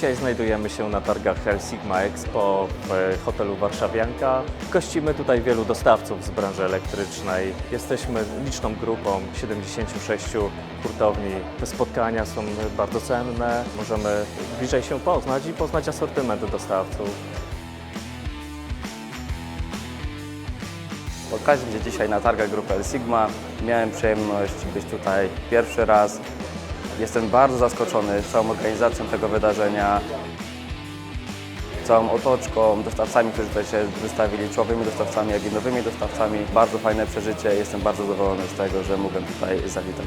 Dzisiaj znajdujemy się na targach Sigma Expo w hotelu Warszawianka. Gościmy tutaj wielu dostawców z branży elektrycznej. Jesteśmy liczną grupą 76 hurtowni. Te spotkania są bardzo cenne. Możemy bliżej się poznać i poznać asortyment dostawców. Okazji, gdzie dzisiaj na targach grupy El Sigma miałem przyjemność być tutaj pierwszy raz. Jestem bardzo zaskoczony całą organizacją tego wydarzenia, całą otoczką, dostawcami, którzy tutaj się wystawili, czołowymi dostawcami, jak i nowymi dostawcami. Bardzo fajne przeżycie. Jestem bardzo zadowolony z tego, że mogłem tutaj zawitać.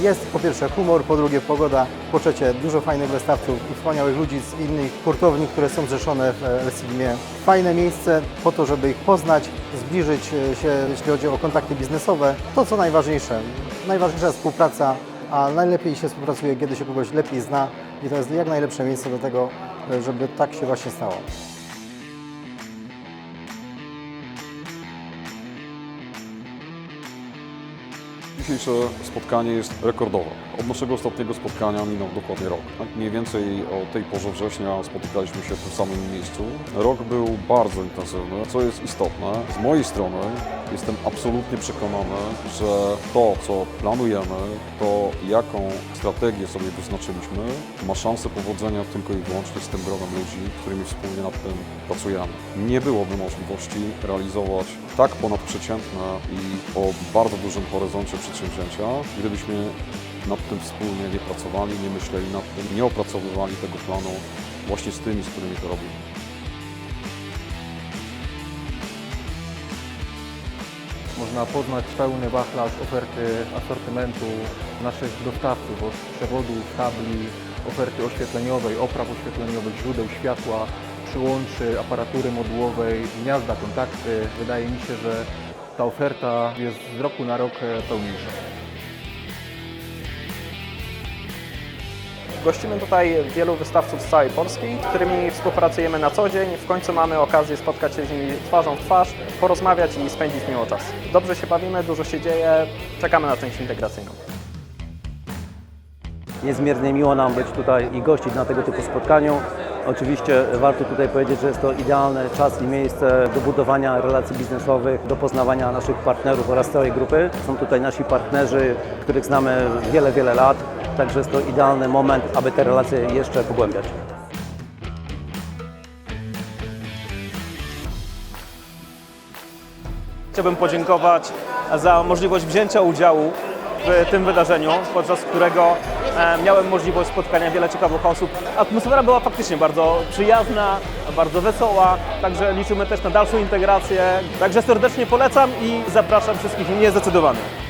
Jest po pierwsze humor, po drugie pogoda, po trzecie dużo fajnych wystawców i wspaniałych ludzi z innych hurtowni, które są zrzeszone w El Sigmie. Fajne miejsce po to, żeby ich poznać, zbliżyć e, się, jeśli chodzi o kontakty biznesowe. To co najważniejsze, najważniejsza współpraca, a najlepiej się współpracuje, kiedy się kogoś lepiej zna i to jest jak najlepsze miejsce do tego, e, żeby tak się właśnie stało. Dzisiejsze spotkanie jest rekordowe. Od naszego ostatniego spotkania minął dokładnie rok. Tak? Mniej więcej o tej porze września spotykaliśmy się w tym samym miejscu. Rok był bardzo intensywny, co jest istotne. Z mojej strony jestem absolutnie przekonany, że to, co planujemy, to jaką strategię sobie wyznaczyliśmy, ma szansę powodzenia tylko i wyłącznie z tym gronem ludzi, którymi wspólnie nad tym pracujemy. Nie byłoby możliwości realizować tak ponadprzeciętne i o bardzo dużym horyzoncie przedsięwzięcia, gdybyśmy nad tym wspólnie nie pracowali, nie myśleli nad tym, nie opracowywali tego planu właśnie z tymi, z którymi to robimy. Można poznać pełny wachlarz oferty asortymentu naszych dostawców, od przewodów, kabli, oferty oświetleniowej, opraw oświetleniowych, źródeł światła, przyłączy, aparatury modułowej, gniazda, kontakty. Wydaje mi się, że ta oferta jest z roku na rok e, pełniejsza. Gościmy tutaj wielu wystawców z całej Polski, z którymi współpracujemy na co dzień. W końcu mamy okazję spotkać się z nimi twarzą w twarz, porozmawiać i spędzić miło czas. Dobrze się bawimy, dużo się dzieje, czekamy na część integracyjną. Niezmiernie miło nam być tutaj i gościć na tego typu spotkaniu. Oczywiście warto tutaj powiedzieć, że jest to idealny czas i miejsce do budowania relacji biznesowych, do poznawania naszych partnerów oraz całej grupy. Są tutaj nasi partnerzy, których znamy wiele, wiele lat, także jest to idealny moment, aby te relacje jeszcze pogłębiać. Chciałbym podziękować za możliwość wzięcia udziału w tym wydarzeniu, podczas którego miałem możliwość spotkania wiele ciekawych osób. Atmosfera była faktycznie bardzo przyjazna, bardzo wesoła, także liczymy też na dalszą integrację. Także serdecznie polecam i zapraszam wszystkich niezdecydowanych.